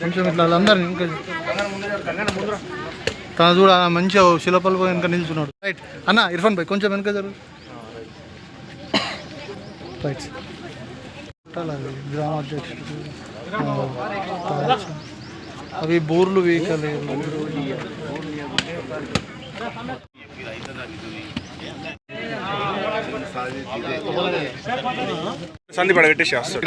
కొంచెం ఇట్లా అందరిని ఇంకా తన చూడ మంచిగా శిలపలు వెనక నిల్చున్నాడు. రైట్ అన్న ఇర్ఫాన్ భాయ్ కొంచెం వెనక జరుగు. రైట్ అది గ్రామ అధ్యక్షుడు. ఆ, అవి బోర్లు వీకలేదు సందీప్ అడ పెట్టేసి వస్తాడు.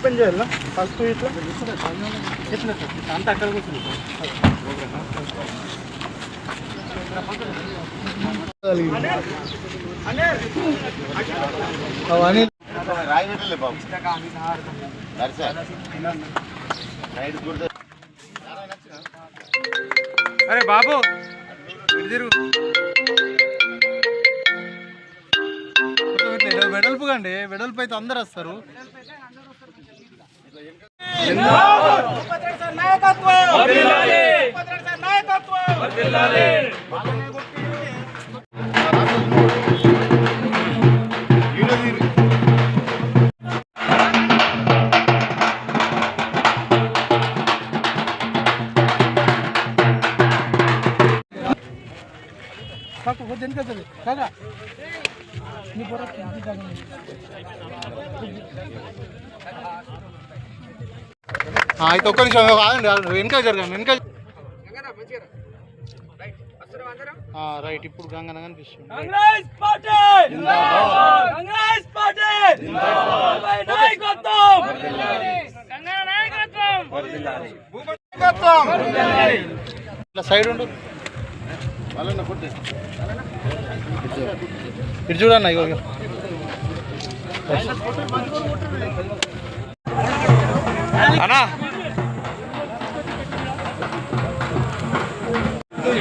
ఓపెన్ చేయాలా? ఫస్ట్ ఇట్లా? చెప్పిన సార్ అంతా అక్కడ కూర్చుంది అరే బాబు వెడల్పుగా అండి వెడల్పు అయితే అందరు వస్తారు. కాకు అయితే ఒక్క నిమిషం కాదండి ఆగండి. వెనక జరగండి వెనక ఆ, రైట్ ఇప్పుడు గంగన కనిపిస్తుంది. Congress party! Congress party! నాయకత్వం! నాయకత్వం! ఇట్లా సైడ్ ఉండు. ఇటు చూడన్న ఇగో ఇగో. అన్నా.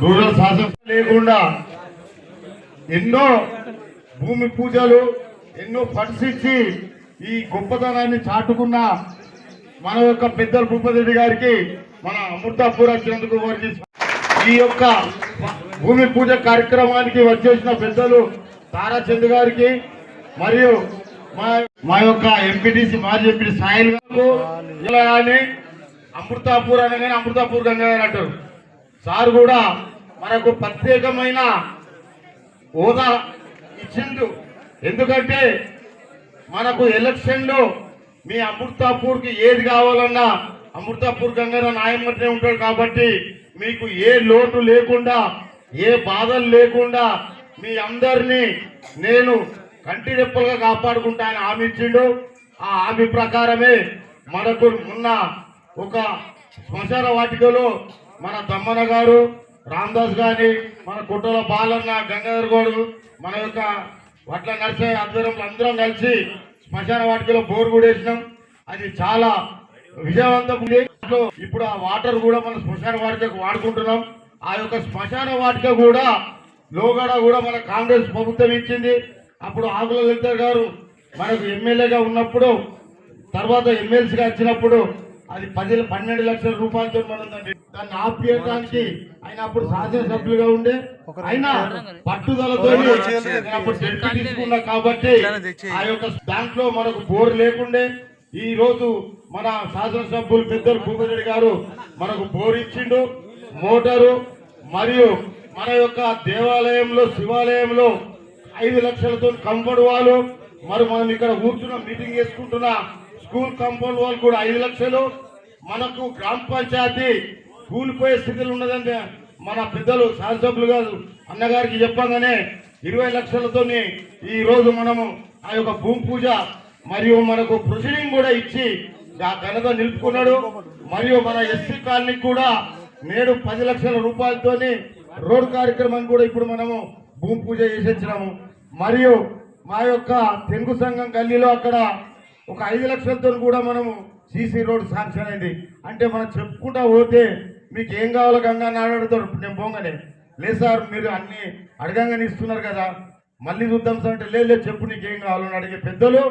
రూరల్ శాసనం లేకుండా ఎన్నో భూమి పూజలు ఎన్నో ఫండ్స్ ఇచ్చి ఈ గొప్పతనాన్ని చాటుకున్న మన యొక్క పెద్దల భూపతిరెడ్డి గారికి మన అమృతాపూర్ వచ్చినందుకు వారికి ఈ యొక్క భూమి పూజ కార్యక్రమానికి వచ్చేసిన పెద్దలు తారాచంద్ గారికి మరియు మా మా యొక్క ఎంపీటీసీ మాజీ ఎంపీ సాయిల్ గారు ఇలా కానీ అమృతాపూర్ అనగానే అమృతాపూర్ గంగా గారు అంటారు. సార్ కూడా మనకు ప్రత్యేకమైన హోదా ఇచ్చిండు. ఎందుకంటే మనకు ఎలక్షన్లో మీ అమృతాపూర్కి ఏది కావాలన్నా అమృతాపూర్ గంగారావు నాయమర్నే ఉంటాడు కాబట్టి మీకు ఏ లోటు లేకుండా ఏ బాధలు లేకుండా మీ అందరినీ నేను కంటి రెప్పలుగా కాపాడుకుంటా అని హామీ ఇచ్చిండు. ఆ హామీ ప్రకారమే మనకు ఉన్న ఒక శ్మశాన వాటికలో మన దమ్మన గారు రామదాస్ గారి మన కుటుంబ బాలన్న గంగాధర్ గౌడు మన యొక్క వడ్ల నర్సయ్య ఆధ్వర్యంలో అందరం కలిసి శ్మశాన వాటికలో బోర్ కూడా వేసినాం అది చాలా విజయవంతం ఇప్పుడు ఆ వాటర్ కూడా మన శ్మశాన వాటికకు వాడుకుంటున్నాం. ఆ యొక్క శ్మశాన వాటిక కూడా లోగడ కూడా మన కాంగ్రెస్ ప్రభుత్వం ఇచ్చింది. అప్పుడు ఆకుల లలిత గారు మనకు ఎమ్మెల్యేగా ఉన్నప్పుడు తర్వాత ఎమ్మెల్సీగా వచ్చినప్పుడు అది పది పన్నెండు లక్షల రూపాయలతో మనం దాన్ని దాన్ని ఆపియడానికి ఆయన అప్పుడు శాసనసభ్యులుగా ఉండే. అయినా పట్టుదలతో అప్పుడు తీసుకున్నా కాబట్టి ఆ యొక్క దాంట్లో మనకు బోర్ లేకుండే ఈ రోజు మన శాసనసభ్యులు పెద్దలు భూపతి గారు మనకు బోర్ ఇచ్చిండు. మోటారు మరియు మన యొక్క దేవాలయంలో శివాలయంలో ఐదు లక్షలతో కంపౌండ్ వాళ్ళు మరి మనం ఇక్కడ కూర్చున్న మీటింగ్ చేసుకుంటున్న. స్కూల్ కంపౌండ్ వాళ్ళు కూడా ఐదు లక్షలు. మనకు గ్రామ పంచాయతీ కూలిపోయే స్థితిలో ఉన్నదంటే మన పెద్దలు శాసనసభ్యులు గారు అన్నగారికి చెప్పగానే ఇరవై లక్షలతోని ఈ రోజు మనము ఆ యొక్క భూమి పూజ మరియు మనకు ప్రొసీడింగ్ కూడా ఇచ్చి ఆ ఘనత నిలుపుకున్నాడు. మరియు మన ఎస్సీ కాలనీకి కూడా నేడు పది లక్షల రూపాయలతోని రోడ్ కార్యక్రమాన్ని కూడా ఇప్పుడు మనము భూమి పూజ చేసేచ్చినాము. మరియు మా యొక్క తెలుగు సంఘం గల్లీలో అక్కడ ఒక ఐదు లక్షలతో కూడా మనము సీసీ రోడ్ శాంక్షన్ అయింది. అంటే మనం చెప్పుకుంటా పోతే మీకు ఏం కావాలో గంగా నాడుతారు నేను పోగానే లేదు సార్ మీరు అన్ని అడగంగానే ఇస్తున్నారు కదా. మళ్ళీ చూద్దాం సార్ అంటే లేదు లేదు చెప్పు నీకు ఏం కావాలని అడిగే పెద్దలు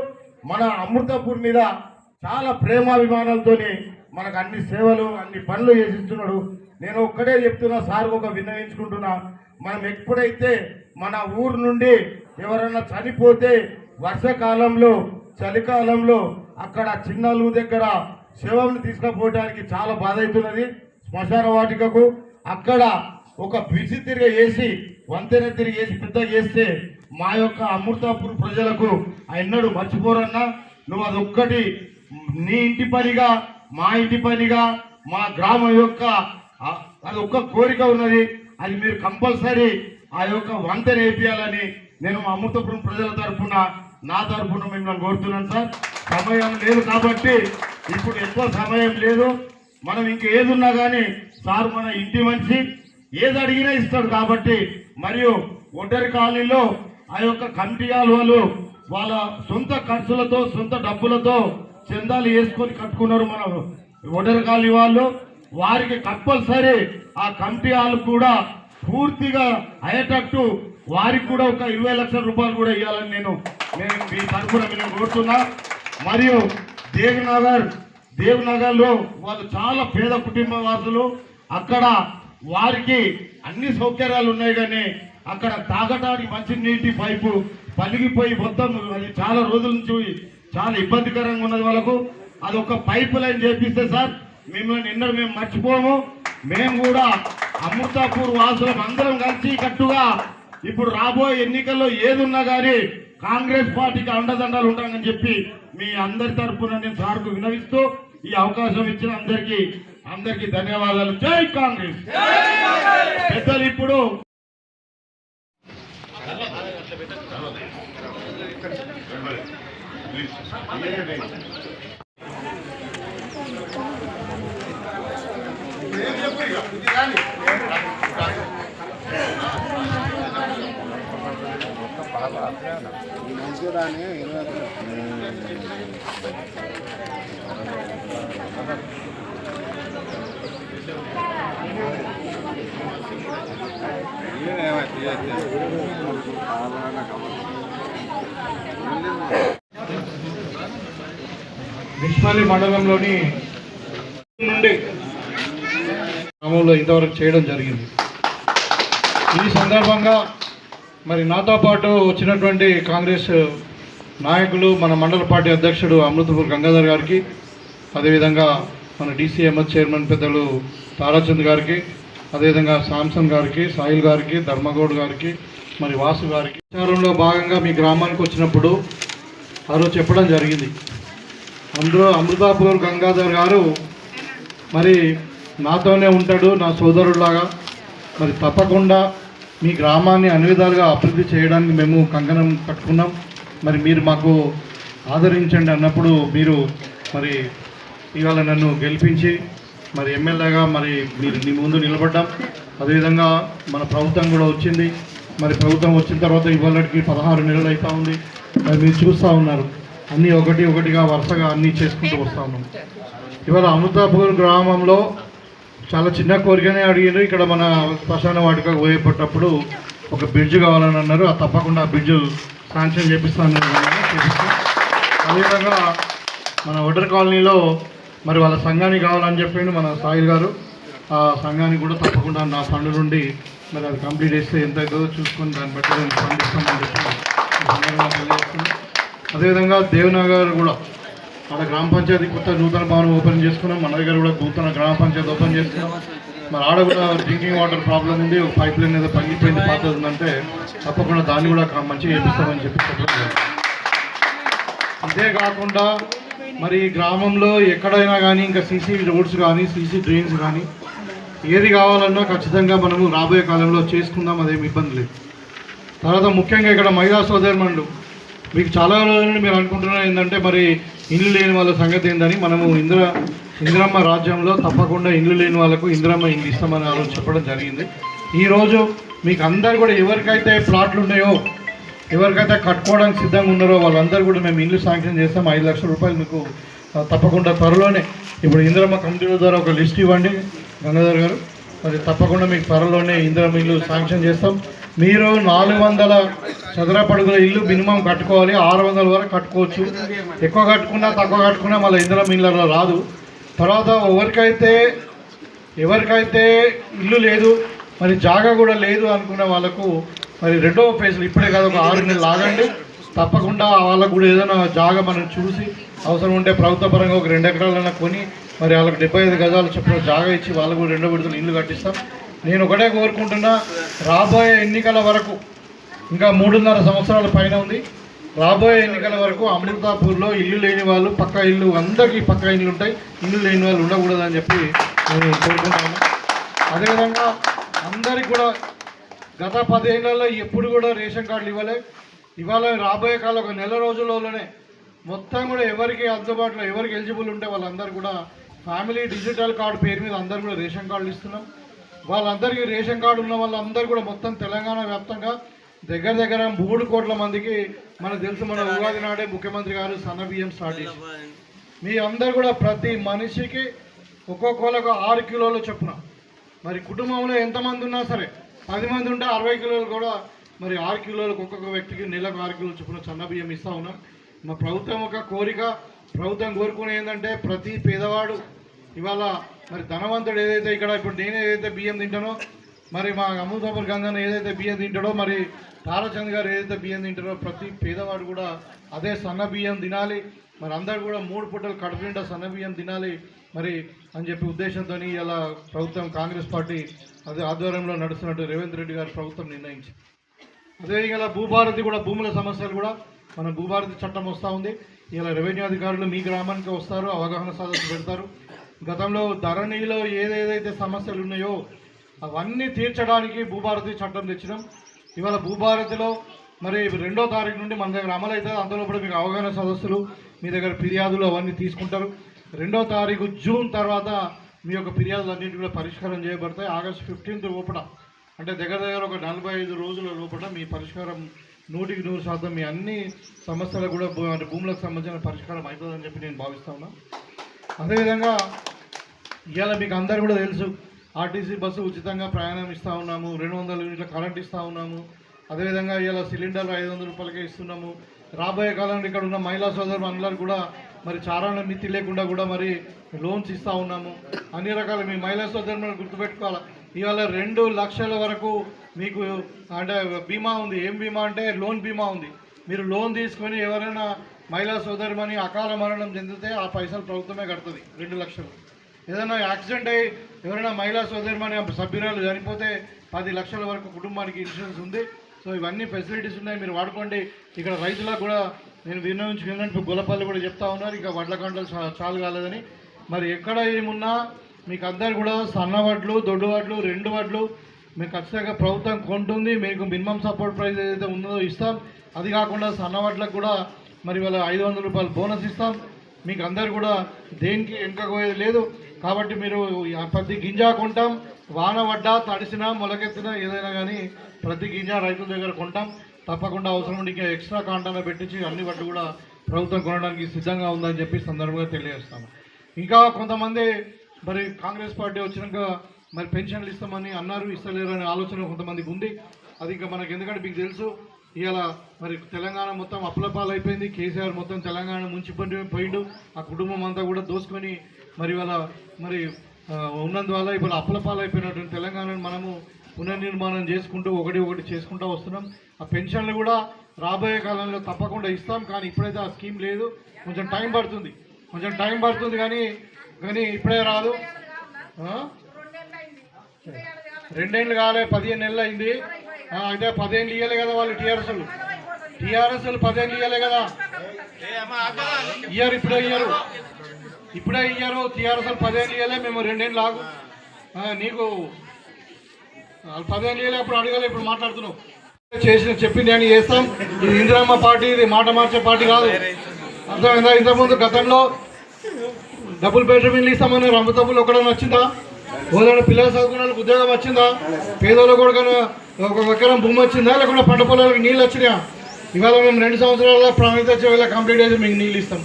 మన అమృతపూర్ మీద చాలా ప్రేమాభిమానాలతోని మనకు అన్ని సేవలు అన్ని పనులు చేసిస్తున్నాడు. నేను ఒక్కడే చెప్తున్నా సార్ ఒక విన్నవించుకుంటున్నా. మనం ఎప్పుడైతే మన ఊరు నుండి ఎవరైనా చనిపోతే వర్షాకాలంలో చలికాలంలో అక్కడ చిన్నలు దగ్గర శవంని తీసుకుపోవడానికి చాలా బాధ అవుతున్నది. శ్మశాన వాటికకు అక్కడ ఒక బిజి తిరిగి వేసి వంతెన తిరిగి వేసి పెద్దగా చేస్తే మా యొక్క అమృతాపూర్ ప్రజలకు ఎన్నడూ మర్చిపోరన్నా. నువ్వు అదొక్కటి నీ ఇంటి పనిగా మా ఇంటి పనిగా మా గ్రామం యొక్క అదొక్క అది కోరిక ఉన్నది. అది మీరు కంపల్సరీ ఆ యొక్క వంతెన వేపియాలని నేను మా అమృతపురం ప్రజల తరఫున నా తరఫున మిమ్మల్ని కోరుతున్నాను సార్. సమయం లేదు కాబట్టి ఇప్పుడు ఎక్కువ సమయం లేదు. మనం ఇంక ఏదున్నా కానీ సార్ మన ఇంటి మనిషి. ఏది అడిగినా ఇస్తాడు కాబట్టి మరియు ఒడ్డరి కాలనీలో ఆ యొక్క కమిటీ వాళ్ళు వాళ్ళ సొంత ఖర్చులతో సొంత డబ్బులతో చందాలు వేసుకొని కట్టుకున్నారు మన ఒడ్డరి కాలనీ వాళ్ళు. వారికి కంపల్సరీ ఆ కమిటీ వాళ్ళు కూడా పూర్తిగా అయ్యేటట్టు వారికి కూడా ఒక ఇరవై లక్షల రూపాయలు కూడా ఇవ్వాలని నేను నేను మీ తరఫున నేను కోరుతున్నా. మరియు దేవ్నగర్ దేవ్నగర్లో వాళ్ళు చాలా పేద కుటుంబ వాసులు. అక్కడ వారికి అన్ని సౌకర్యాలు ఉన్నాయి కానీ అక్కడ తాగటానికి మంచి నీటి పైపు పలిగిపోయి మొత్తం అది చాలా రోజుల నుంచి చాలా ఇబ్బందికరంగా ఉన్నది వాళ్ళకు. అది ఒక పైపు లైన్ చేపిస్తే సార్ మిమ్మల్ని నిన్న మేము మర్చిపోము. మేము కూడా అమృతాపూర్ వాసులం అందరం కలిసి కట్టుగా ఇప్పుడు రాబోయే ఎన్నికల్లో ఏదున్నా కానీ కాంగ్రెస్ పార్టీకి అండదండాలు ఉంటామని చెప్పి మీ అందరి తరఫున నేను సార్కు వినవిస్తూ ఈ అవకాశం ఇచ్చిన అందరికీ అందరికీ ధన్యవాదాలు. జై కాంగ్రెస్! పెద్దలు ఇప్పుడు విష్మాలి మండలంలోని నుండి గ్రామంలో ఇంతవరకు చేయడం జరిగింది. ఈ సందర్భంగా మరి నాతో పాటు వచ్చినటువంటి కాంగ్రెస్ నాయకులు మన మండల పార్టీ అధ్యక్షుడు అమృతపూర్ గంగాధర్ గారికి అదేవిధంగా మన డీసీఎంఎస్ చైర్మన్ పెద్దలు తారాచంద్ గారికి అదేవిధంగా శాంసన్ గారికి సాయిల్ గారికి ధర్మగౌడ్ గారికి మరి వాసు గారికి. ప్రచారంలో భాగంగా మీ గ్రామానికి వచ్చినప్పుడు ఆ రోజు చెప్పడం జరిగింది. అందులో అమృతాపూర్ గంగాధర్ గారు మరి నాతోనే ఉంటాడు నా సోదరులాగా మరి తప్పకుండా మీ గ్రామాన్ని అన్ని విధాలుగా అభివృద్ధి చేయడానికి మేము కంకణం కట్టుకున్నాం. మరి మీరు మాకు ఆదరించండి అన్నప్పుడు మీరు మరి ఇవాళ నన్ను గెలిపించి మరి ఎమ్మెల్యేగా మరి మీరు మీ ముందు నిలబడ్డాం. అదేవిధంగా మన ప్రభుత్వం కూడా వచ్చింది. మరి ప్రభుత్వం వచ్చిన తర్వాత ఇవాళకి పదహారు నెలలు అవుతా ఉంది. మరి మీరు చూస్తూ ఉన్నారు. అన్నీ ఒకటి ఒకటిగా వరుసగా అన్నీ చేసుకుంటూ వస్తూ ఉన్నాం. ఇవాళ అమృతాపూర్ గ్రామంలో చాలా చిన్న కోరికనే అడిగారు ఇక్కడ మన శ్మశాన వాటిక పోయేటప్పుడు ఒక బ్రిడ్జ్ కావాలని అన్నారు. ఆ తప్పకుండా ఆ బ్రిడ్జ్ శాంక్షన్ చేపిస్తాను అదేవిధంగా మన ఒడర్ కాలనీలో మరి వాళ్ళ సంఘానికి కావాలని చెప్పిండు మన సాయిల్ గారు ఆ సంఘానికి కూడా తప్పకుండా నా ఫండ్ నుండి మరి అది కంప్లీట్ చేస్తే ఎంత అవుతుందో చూసుకొని దాన్ని బట్టి నేను ఫండ్ ఇస్తామని చెప్పి అదేవిధంగా దేవనగర్ కూడా మన గ్రామ పంచాయతీ కొత్త నూతన భవనం ఓపెన్ చేసుకున్నాం. మన దగ్గర కూడా నూతన గ్రామ పంచాయతీ ఓపెన్ చేసుకున్నాం. మరి ఆడ కూడా డ్రింకింగ్ వాటర్ ప్రాబ్లం ఉంది. ఒక పైప్ లైన్ ఏదో పగిలిపోయింది పాత ఉందంటే తప్పకుండా దాన్ని కూడా మంచిగా చేపిస్తామని చెప్పి అంతేకాకుండా కాకుండా మరి గ్రామంలో ఎక్కడైనా కానీ ఇంకా సీసీ రోడ్స్ కానీ సీసీ డ్రైన్స్ కానీ ఏది కావాలన్నా ఖచ్చితంగా మనము రాబోయే కాలంలో చేసుకుందాం అదేమి ఇబ్బంది లేదు. తర్వాత ముఖ్యంగా ఇక్కడ మహిళా సోదరుమణులు మీకు చాలా రోజుల నుండి మీరు అనుకుంటున్నారు ఏంటంటే మరి ఇల్లు లేని వాళ్ళ సంగతి ఏందని మనము ఇంద్ర ఇందిరమ్మ రాజ్యంలో తప్పకుండా ఇల్లు లేని వాళ్ళకు ఇందిరమ్మ ఇల్లు ఇస్తామని ఆ చెప్పడం జరిగింది. ఈరోజు మీకు అందరు కూడా ఎవరికైతే ప్లాట్లు ఉన్నాయో ఎవరికైతే కట్టుకోవడానికి సిద్ధంగా ఉన్నారో వాళ్ళందరూ కూడా మేము ఇల్లు శాంక్షన్ చేస్తాం. ఐదు లక్షల రూపాయలు మీకు తప్పకుండా త్వరలోనే ఇప్పుడు ఇందిరమ్మ కమిటీల ద్వారా ఒక లిస్ట్ ఇవ్వండి. గంగాధర్ గారు మరి తప్పకుండా మీకు త్వరలోనే ఇందిరమ్మ ఇల్లు శాంక్షన్ చేస్తాం. మీరు నాలుగు వందల చదరపడుగుల ఇల్లు మినిమం కట్టుకోవాలి ఆరు వందల వరకు కట్టుకోవచ్చు. ఎక్కువ కట్టుకున్నా తక్కువ కట్టుకున్నా మళ్ళీ ఇందులో మిల్లర్లో రాదు. తర్వాత ఎవరికైతే ఎవరికైతే ఇల్లు లేదు మరి జాగా కూడా లేదు అనుకున్న వాళ్ళకు మరి రెండవ ఫేజ్లో ఇప్పుడే కాదు ఒక ఆరు నెలలు ఆగండి తప్పకుండా వాళ్ళకు కూడా ఏదైనా జాగా మనం చూసి అవసరం ఉంటే ప్రభుత్వ పరంగా ఒక రెండు ఎకరాలైనా కొని మరి వాళ్ళకి డెబ్బై ఐదు గజాలు చెప్పిన జాగా ఇచ్చి వాళ్ళకు కూడా రెండో విడుదల ఇల్లు కట్టిస్తాం. నేను ఒకటే కోరుకుంటున్నా రాబోయే ఎన్నికల వరకు ఇంకా మూడున్నర సంవత్సరాల పైన ఉంది. రాబోయే ఎన్నికల వరకు అమృతాపూర్లో ఇల్లు లేని వాళ్ళు పక్క ఇల్లు అందరికీ పక్క ఇల్లు ఉంటాయి. ఇల్లు లేని వాళ్ళు ఉండకూడదని చెప్పి నేను కోరుకుంటాను అదేవిధంగా అందరికి కూడా గత పదేళ్ళలో ఎప్పుడు కూడా రేషన్ కార్డులు ఇవ్వలే. ఇవాళ రాబోయే కాలం ఒక నెల రోజులలోనే మొత్తం కూడా ఎవరికి అందుబాటులో ఎవరికి ఎలిజిబుల్ ఉంటే వాళ్ళందరూ కూడా ఫ్యామిలీ డిజిటల్ కార్డు పేరు మీద అందరు కూడా రేషన్ కార్డులు ఇస్తున్నాం. వాళ్ళందరికీ రేషన్ కార్డు ఉన్న వాళ్ళందరూ కూడా మొత్తం తెలంగాణ వ్యాప్తంగా దగ్గర దగ్గర మూడు కోట్ల మందికి మనకు తెలుసు మన ఉగాది నాడే ముఖ్యమంత్రి గారు సన్న బియ్యం స్టార్ట్ చేసి మీ అందరు కూడా ప్రతి మనిషికి ఒక్కొక్కలకు ఆరు కిలోలు చొప్పున. మరి కుటుంబంలో ఎంతమంది ఉన్నా సరే పది మంది ఉంటే అరవై కిలోలు కూడా మరి ఆరు కిలోలకు ఒక్కొక్క వ్యక్తికి నెలకు ఆరు కిలోలు చొప్పున సన్న బియ్యం ఇస్తా ఉన్నాం మా ప్రభుత్వం ఒక కోరిక ప్రభుత్వం కోరుకునే ఏంటంటే ప్రతి పేదవాడు ఇవాళ మరి ధనవంతుడు ఏదైతే ఇక్కడ ఇప్పుడు నేను ఏదైతే బియ్యం తింటానో మరి మా అమృతాపూర్ గంగన్న ఏదైతే బియ్యం తింటాడో మరి తారచంద్ గారు ఏదైతే బియ్యం తింటారో ప్రతి పేదవాడు కూడా అదే సన్న బియ్యం తినాలి. మరి అందరు కూడా మూడు పూటలు కడుపు నిండా సన్న బియ్యం తినాలి మరి అని చెప్పి ఉద్దేశంతో ఇలా ప్రభుత్వం కాంగ్రెస్ పార్టీ అదే ఆధ్వర్యంలో నడుస్తున్నట్టు రేవంత్ రెడ్డి గారు ప్రభుత్వం నిర్ణయించింది. అదేవిధంగా భూభారతి కూడా భూముల సమస్యలు కూడా మన భూభారతి చట్టం వస్తూ ఉంది. ఇలా రెవెన్యూ అధికారులు మీ గ్రామానికి వస్తారు అవగాహన సాధన పెడతారు. గతంలో ధరణిలో ఏదేదైతే సమస్యలు ఉన్నాయో అవన్నీ తీర్చడానికి భూభారతి చట్టం తెచ్చినాం. ఇవాళ భూభారతిలో మరి రెండో తారీఖు నుండి మన దగ్గర అమలు అవుతుంది. అందులో కూడా మీకు అవగాహన సదస్సులు మీ దగ్గర ఫిర్యాదులు అవన్నీ తీసుకుంటారు. రెండో తారీఖు జూన్ తర్వాత మీ యొక్క ఫిర్యాదులు అన్నింటి కూడా పరిష్కారం చేయబడతాయి. ఆగస్ట్ ఫిఫ్టీన్త్ లోపల అంటే దగ్గర దగ్గర ఒక నలభై ఐదు రోజుల లోపల మీ పరిష్కారం నూటికి నూరు శాతం మీ అన్ని సమస్యలకు కూడా భూ- అంటే భూములకు సంబంధించిన పరిష్కారం అవుతుందని చెప్పి నేను భావిస్తా అదేవిధంగా ఇవాళ మీకు అందరు కూడా తెలుసు ఆర్టీసీ బస్సు ఉచితంగా ప్రయాణం ఇస్తూ ఉన్నాము రెండు వందల యూనిట్ల కరెంట్ ఇస్తూ ఉన్నాము. అదేవిధంగా ఇవాళ సిలిండర్ ఐదు వందల రూపాయలకే ఇస్తున్నాము. రాబోయే కాలంలో ఇక్కడ ఉన్న మహిళా సోదరు అందరూ కూడా మరి చారాణ మితి లేకుండా కూడా మరి లోన్స్ ఇస్తూ ఉన్నాము. అన్ని రకాల మీ మహిళా సోదరు మనం గుర్తుపెట్టుకోవాలి? ఇవాళ రెండు లక్షల వరకు మీకు అంటే బీమా ఉంది. ఏం బీమా అంటే? లోన్ బీమా ఉంది. మీరు లోన్ తీసుకొని ఎవరైనా మహిళా సోదరిమని అకాల మరణం చెందితే ఆ పైసలు ప్రభుత్వమే కడుతుంది రెండు లక్షలు. ఏదైనా యాక్సిడెంట్ అయ్యి ఎవరైనా మహిళా సోదరిమని సభ్యురాలు చనిపోతే పది లక్షల వరకు కుటుంబానికి ఇన్సూరెన్స్ ఉంది. సో ఇవన్నీ ఫెసిలిటీస్ ఉన్నాయి మీరు వాడుకోండి. ఇక్కడ రైతులకు కూడా నేను వినియోగించుకున్నట్టు గొల్లపల్లి కూడా చెప్తా ఉన్నారు ఇక వడ్ల కంటలు చాలు కాలేదని. మరి ఎక్కడ ఏమున్నా మీకు అందరు కూడా సన్న వడ్లు దొడ్డు వడ్లు రెండు వడ్లు మీకు ఖచ్చితంగా ప్రభుత్వం కొంటుంది. మీకు మినిమం సపోర్ట్ ప్రైస్ ఏదైతే ఉందో ఇస్తాం. అది కాకుండా సన్న వడ్లకు కూడా మరి వాళ్ళ ఐదు వందల రూపాయలు బోనస్ ఇస్తాం. మీకు అందరు కూడా దేనికి వెనుకపోయేది లేదు. కాబట్టి మీరు ప్రతి గింజ కొంటాం. వాన పడ్డా తడిసినా మొలకెత్తినా ఏదైనా కానీ ప్రతి గింజ రైతుల దగ్గర కొంటాం. తప్పకుండా అవసరం ఉండి ఇంకా ఎక్స్ట్రా కాంటాన పెట్టించి అన్ని వడ్లు కూడా ప్రభుత్వం కొనడానికి సిద్ధంగా ఉందని చెప్పి సందర్భంగా తెలియజేస్తాము. ఇంకా కొంతమంది మరి కాంగ్రెస్ పార్టీ వచ్చినాక మరి పెన్షన్లు ఇస్తామని అన్నారు ఇస్తలేరు అనే ఆలోచన కొంతమందికి ఉంది. అది ఇంకా మనకి ఎందుకంటే మీకు తెలుసు. ఇవాళ మరి తెలంగాణ మొత్తం అప్లపాలు అయిపోయింది కేసీఆర్ మొత్తం తెలంగాణ ముంచిపోయి పోయిండు. ఆ కుటుంబం అంతా కూడా దోసుకొని మరి వాళ్ళ మరి ఉన్నందువల్ల ఇప్పుడు అప్లపాలు అయిపోయినటువంటి తెలంగాణను మనము పునర్నిర్మాణం చేసుకుంటూ ఒకటి ఒకటి చేసుకుంటూ వస్తున్నాం. ఆ పెన్షన్లు కూడా రాబోయే కాలంలో తప్పకుండా ఇస్తాం. కానీ ఇప్పుడైతే ఆ స్కీమ్ లేదు. కొంచెం టైం పడుతుంది. కొంచెం టైం పడుతుంది కానీ కానీ ఇప్పుడే రాదు? రెండేళ్ళు కాలే పదిహేను నెలలు అయింది. అంటే అయితే పదేళ్ళు ఇవ్వలే కదా వాళ్ళు టీఆర్ఎస్ వాళ్ళు. పదేళ్ళు ఇవ్వలే కదా. ఇయ్యారు ఇప్పుడే ఇయ్యారు. ఇప్పుడే ఇయ్యారు టీఆర్ఎస్ పదేళ్ళు ఇవ్వలే మేము రెండేళ్ళు లాగు నీకు వాళ్ళు పదేళ్ళు ఇవ్వలే అప్పుడు అడగలే ఇప్పుడు మాట్లాడుతున్నావు. చేసిన చెప్పింది అని చేస్తాం. ఇది ఇందిరామ్మ పార్టీ ఇది మాట మార్చే పార్టీ కాదు. అర్థమైందా? ఇంతకుముందు గతంలో డబుల్ బెడ్రూమ్ ఇల్లు ఇస్తామని రంపతప్పులు ఒకడన్నా వచ్చిందా? ఓదైనా పిల్లలు చదువుకున్న ఉద్యోగం వచ్చిందా? పేదోళ్ళు కూడా ఒక ఎకరం భూమి వచ్చిందా? లేకుండా పంట పొలాలకు నీళ్ళు వచ్చినాయా? ఇవాళ మేము రెండు సంవత్సరాల ప్రణాళిక వచ్చే కంప్లీట్ అయితే మీకు నీళ్ళు ఇస్తాం.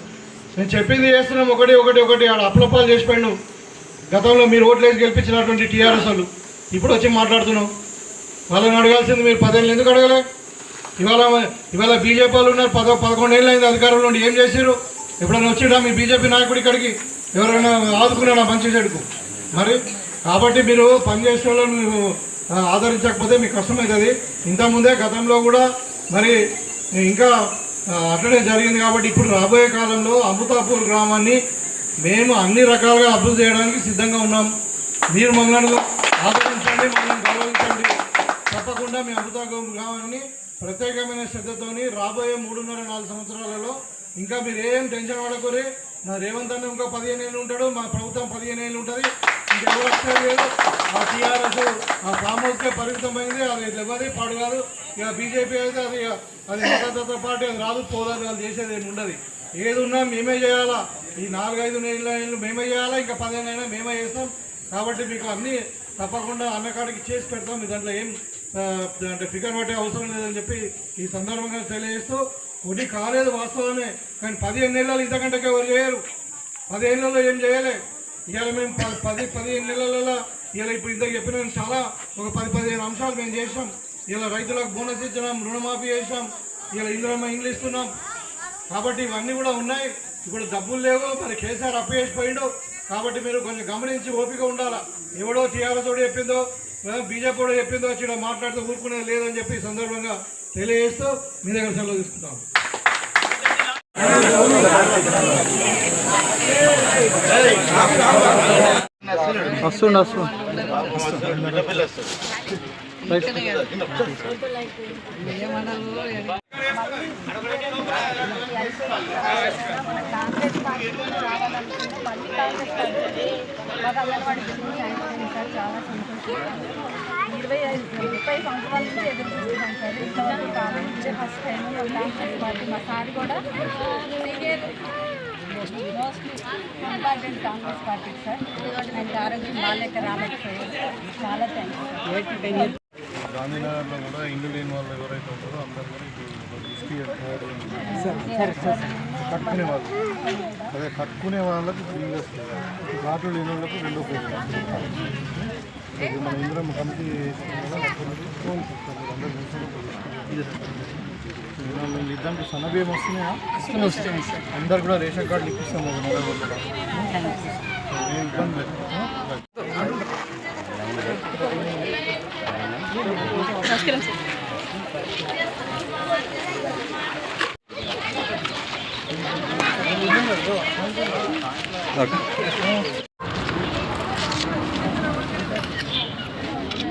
నేను చెప్పింది చేస్తున్నాం ఒకటి ఒకటి ఒకటి ఆడ అప్లపాలు చేసిపోయాడు గతంలో మీరు ఓట్లేసి గెలిపించినటువంటి టీఆర్ఎస్ వాళ్ళు. ఇప్పుడు వచ్చి మాట్లాడుతున్నాం. వాళ్ళని అడగాల్సింది మీరు పదేళ్ళు ఎందుకు అడగలే? ఇవాళ ఇవాళ బీజేపీ వాళ్ళు ఉన్నారు పద పదకొండేళ్ళు అయింది అధికారంలో ఉండి ఏం చేశారు ఎప్పుడైనా వచ్చినా మీ బీజేపీ నాయకుడు ఇక్కడికి? ఎవరైనా ఆదుకున్నాడా మంచి చెడుకు? మరి? కాబట్టి మీరు పనిచేసే వాళ్ళు ఆదరించకపోతే మీకు కష్టమవుతుంది. ఇంతకుముందే గతంలో కూడా మరి ఇంకా అట్లనే జరిగింది కాబట్టి ఇప్పుడు రాబోయే కాలంలో అమృతాపూర్ గ్రామాన్ని మేము అన్ని రకాలుగా అభివృద్ధి చేయడానికి సిద్ధంగా ఉన్నాం. మీరు మమ్మల్ని ఆదరించండి మమ్మల్ని గౌరవించండి. తప్పకుండా మీ అమృతాపూర్ గ్రామాన్ని ప్రత్యేకమైన శ్రద్ధతోని రాబోయే మూడున్నర నాలుగు సంవత్సరాలలో ఇంకా మీరు ఏం టెన్షన్ పడకూరి మా రేవంత్ అన్న ఇంకో పదిహేను ఏళ్ళు ఉంటాడు మా ప్రభుత్వం పదిహేను ఏళ్ళు ఉంటుంది. ఇంకెవరు వచ్చేది ఆ టీఆర్ఎస్ ఆ ఫామ్ పరిమితమైంది. అది ఎవరి పాడు కాదు. ఇక బీజేపీ అయితే అది అది మతతత్వ పార్టీ అది రాదు. పోదాదు వాళ్ళు చేసేది ఏమి ఉండదు. ఏది ఉన్నా మేమే చేయాలా? ఈ నాలుగైదు నెలలు మేమే చేయాలా? ఇంకా పదిహేను అయినా మేమే చేస్తాం. కాబట్టి మీకు అన్నీ తప్పకుండా అన్నకాడికి చేసి పెడతాం. మీ దాంట్లో ఏం అంటే ఫిగర్ పట్టే అవసరం లేదని చెప్పి ఈ సందర్భంగా తెలియజేస్తూ వడ్డీ కాలేదు వాస్తవమే కానీ పదిహేను నెలలు ఇంతకంటే ఎవరు చేయరు. పదిహేను నెలలో ఏం చేయలే. ఇవాళ మేము పది పదిహేను నెలలలో ఇలా ఇప్పుడు ఇంత చెప్పిన చాలా ఒక పది పదిహేను అంశాలు మేము చేసాం ఇలా రైతులకు బోనస్ ఇచ్చినాం రుణమాఫీ చేసాం ఇలా ఇందులో ఇంగ్లీష్ ఇస్తున్నాం. కాబట్టి ఇవన్నీ కూడా ఉన్నాయి. ఇప్పుడు డబ్బులు లేవు. మరి కేసీఆర్ అప్పు చేసిపోయిండు కాబట్టి మీరు కొంచెం గమనించి ఓపిక ఉండాలా. ఎవడో టీఆర్ఎస్ కూడా చెప్పిందో బీజేపీ కూడా చెప్పిందో వచ్చి మాట్లాడుతూ మాట్లాడితే ఊరుకునేది లేదని చెప్పి సందర్భంగా తెలియజేస్తూ మీ దగ్గర సెలవు తీసుకుంటాం. వస్తుండు వస్తుండు రావాలనుకుంటే మళ్ళీ కాంగ్రెస్ పార్టీ మాకు అంగన్వాడీ బిల్డింగ్ అయిపోయింది సార్ చాలా సంతోషం. ఇరవై ముప్పై సంవత్సరాల నుంచి ఎదురు చూస్తున్నాం సార్. ఇంతవరకు కాలేదు ఇదే ఫస్ట్ టైం. కాంగ్రెస్ పార్టీ మా సార్ కూడా important Congress party sir. And ఆరోగ్యం బాగాలేక రాలేకపోయారు చాలా థ్యాంక్స్ గాంధీనగర్లో కూడా లేని వాళ్ళు ఎవరైతే ఉంటారో అందరూ కూడా ఇప్పుడు ఇసుక కట్టుకునే వాళ్ళు అదే కట్టుకునే వాళ్ళకి ఫ్రీగా వస్తుంది రాట్లు లేని వాళ్ళకి రెండో ఇది మన ఇంద్రం కమిటీ చూసుకుని ఇద్దానికి సన్నబియ్యం వస్తున్నాయా? అందరు కూడా రేషన్ కార్డులు ఇప్పిస్తాం ఒక నెల రోజులు ఏం ఇబ్బంది లేదు.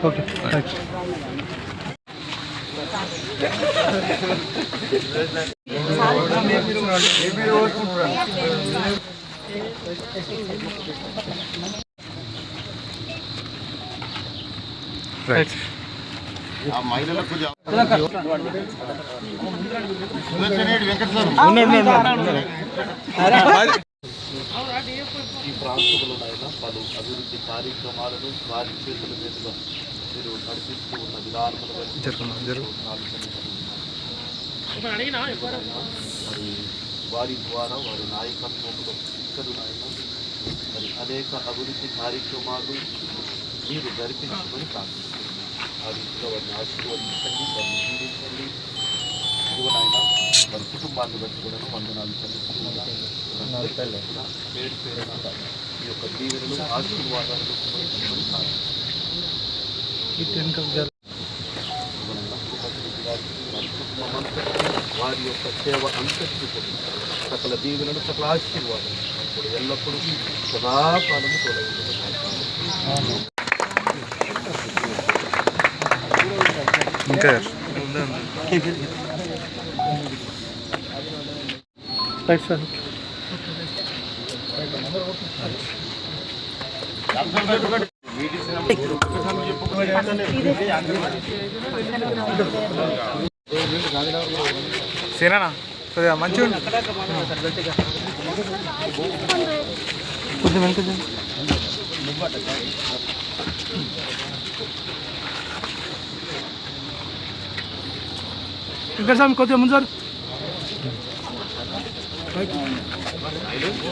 ఓకే రైట్ ఆ మహిళలకు కొద్దిగా సుదర్శన్ రెడ్డి వెంకట సార్ ఈ ప్రాంతంలోనైనా పలు అభివృద్ధి కార్యక్రమాలను వారి చేతుల మీదుగా మీరు నడిపిస్తూ ఉన్న విధానముల మరి వారి ద్వారా వారి నాయకత్వంలో ఇక్కడ నాయన మరి అనేక అభివృద్ధి కార్యక్రమాలు మీరు జరిపించమని ప్రార్థిస్తున్నాను ఆ రీతిలో వారిని ఆశీర్వదించండి వారిని జీవించండి ఇదిగోనైనా వారి కుటుంబాన్ని బట్టి కూడా వందనాలు చెల్లిస్తూ కూడా పేరు పేరున ఈ యొక్క దీవెనలు ఆశీర్వాదాలు వారి యొక్క సేవ అంతటి సకల దీవెనలు సకల ఆశీర్వాదం ఇప్పుడు ఎల్లప్పుడూ సదాకాలము తొలగించబడతాయి ఇంకా సరేనా? కొద్దిగా మంచిగా ఉండు. కొద్దిగా వెనక కొద్దిగా ముందు はい